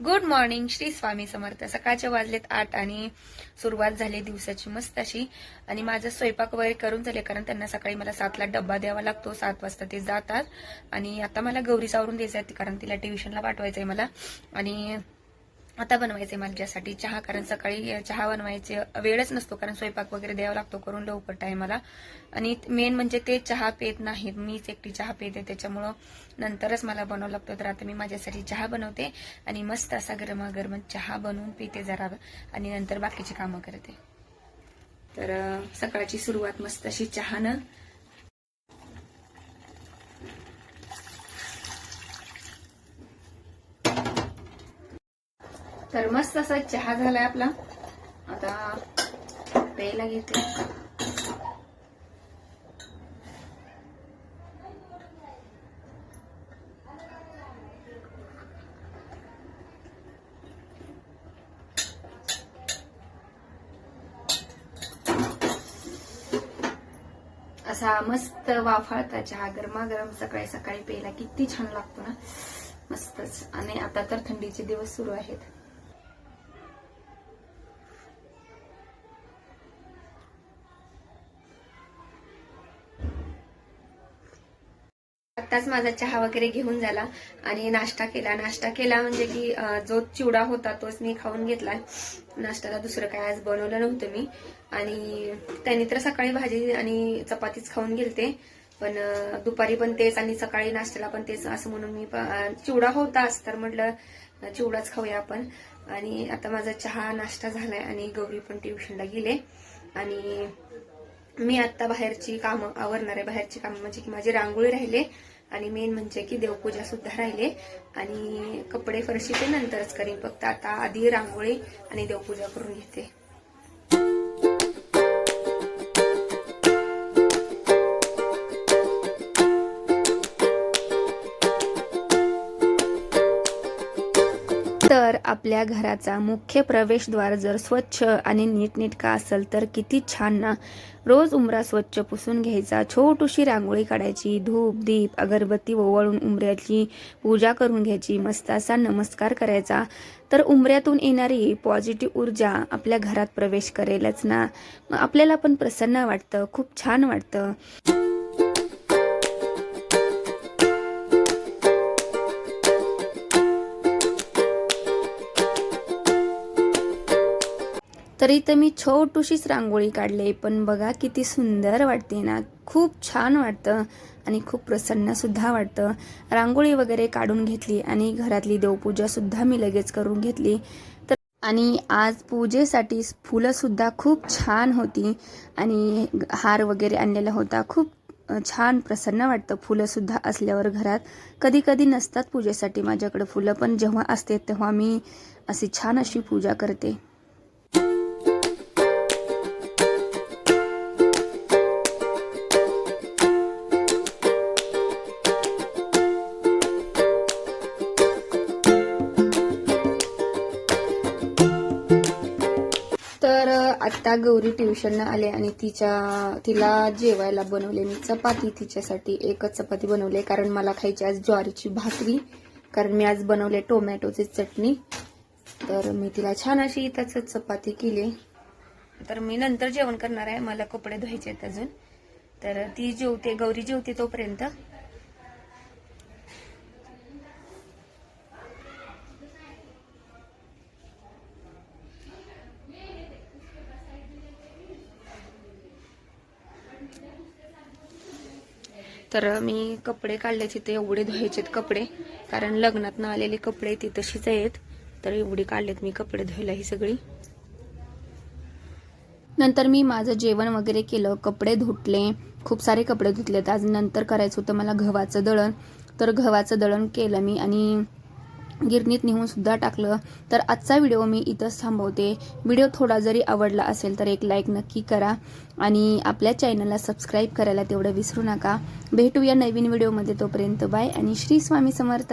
Good morning Shri Swami Samarth. सकाळचे वाजलेत आठ आणि सुरुवात झाली दिवसाची मस्त अशी आणि माझं स्वयंपाक वगैरे करून झाले कारण त्यांना सकाळी मला सातला डब्बा द्यावा लागतो सात वाजता ते जातात. आणि आता मला गौरी सावरून द्यायचं आहे कारण तिला ट्युशनला पाठवायचंय मला. आणि आता बनवायचंय माझ्यासाठी चहा कारण सकाळी चहा बनवायचे वेळच नसतो कारण स्वयंपाक वगैरे द्यावा लागतो करून लवकर टायमाला आणि मेन म्हणजे ते चहा पेत नाहीत मीच एकटी चहा पेते त्याच्यामुळं नंतरच मला बनवावं लागतं. तर आता मी माझ्यासाठी चहा बनवते आणि मस्त असा गरमागरम चहा बनवून पिते जरा. आणि नंतर बाकीची कामं करते. तर सकाळची सुरुवात मस्त अशी चहानं तर मस्त असा चहा झालाय आपला. आता प्यायला घेते असा मस्त वाफाळता चहा गरमागरम सकाळी सकाळी प्यायला किती छान लागतो ना. मस्तच. आणि आता तर थंडीचे दिवस सुरू आहेत. आत्ताच माझा चहा वगैरे घेऊन झाला आणि नाश्ता केला. नाश्ता केला म्हणजे की जो चिवडा होता तोच मी खाऊन घेतला. नाश्त्याला दुसरं काय आज बनवलं नव्हतं मी. आणि त्यांनी तर सकाळी भाजी आणि चपातीच खाऊन गेलते. पण दुपारी पण तेच आणि सकाळी नाश्त्याला पण तेच असं म्हणून मी प- चिवडा होताच तर म्हटलं चिवडाच खाऊया आपण. आणि आता माझा चहा नाश्ता झालाय आणि गौरी पण ट्युशनला गेले. आणि मी आता बाहेरची कामं आवरणार आहे. बाहेरची कामं म्हणजे की माझी रांगोळी राहिले. आणि मेन म्हणजे की देवपूजा सुद्धा राहिले. आणि कपडे फरशी ते नंतरच करीन. फक्त आता आधी रांगोळी आणि देवपूजा करून घेते. तर आपल्या घराचा मुख्य प्रवेशद्वार जर स्वच्छ आणि नीटनेटका असेल तर किती छान ना. रोज उमरा स्वच्छ पुसून घ्यायचा छोटूशी रांगोळी काढायची धूप दीप अगरबत्ती ओवाळून उमऱ्याची पूजा करून घ्यायची मस्त असा नमस्कार करायचा. तर उमऱ्यातून येणारी पॉझिटिव्ह ऊर्जा आपल्या घरात प्रवेश करेलच ना. मग आपल्याला पण प्रसन्न वाटतं खूप छान वाटतं. तरी तर मी छोटूशीच रांगोळी काढले पण बघा किती सुंदर वाटते ना. खूप छान वाटतं आणि खूप प्रसन्नसुद्धा वाटतं. रांगोळी वगैरे काढून घेतली आणि घरातली देवपूजासुद्धा मी लगेच करून घेतली. तर आणि आज पूजेसाठी फुलंसुद्धा खूप छान होती आणि हार वगैरे आणलेला होता. खूप छान प्रसन्न वाटतं फुलंसुद्धा असल्यावर घरात. कधी कधी नसतात पूजेसाठी माझ्याकडे फुलं पण जेव्हा असते तेव्हा मी अशी छान अशी पूजा करते. आत्ता गौरी ट्युशननं आले आणि तिच्या तिला जेवायला बनवले. मी चपाती तिच्यासाठी एकच चपाती बनवले कारण मला खायची आज ज्वारीची भाकरी. कारण मी आज बनवले टोमॅटोची चटणी. तर मी तिला छान अशी इथंच चपाती केली. तर मी नंतर जेवण करणार आहे. मला कपडे धुवायचे आहेत अजून. तर ती जेवते गौरी जेवते तोपर्यंत. तर मी कपडे काढले तिथे एवढे धुवायचेत कपडे. कारण लग्नात ना आलेले कपडे ती तशीच आहेत. तर एवढे काढलेत मी कपडे धुवायला ही सगळी. नंतर मी माझं जेवण वगैरे केलं कपडे धुतले. खूप सारे कपडे धुतलेत. आज नंतर करायचं होतं मला गव्हाचं दळण. तर गव्हाचं दळण केलं मी आणि गिरणीत नेऊन सुद्धा टाकलं तर आजचा व्हिडिओ मी इथंच थांबवते. व्हिडिओ थोडा जरी आवडला असेल तर एक लाईक नक्की करा आणि आपल्या चॅनलला सबस्क्राईब करायला तेवढं विसरू नका. भेटूया नवीन व्हिडिओमध्ये तोपर्यंत बाय आणि श्री स्वामी समर्थ.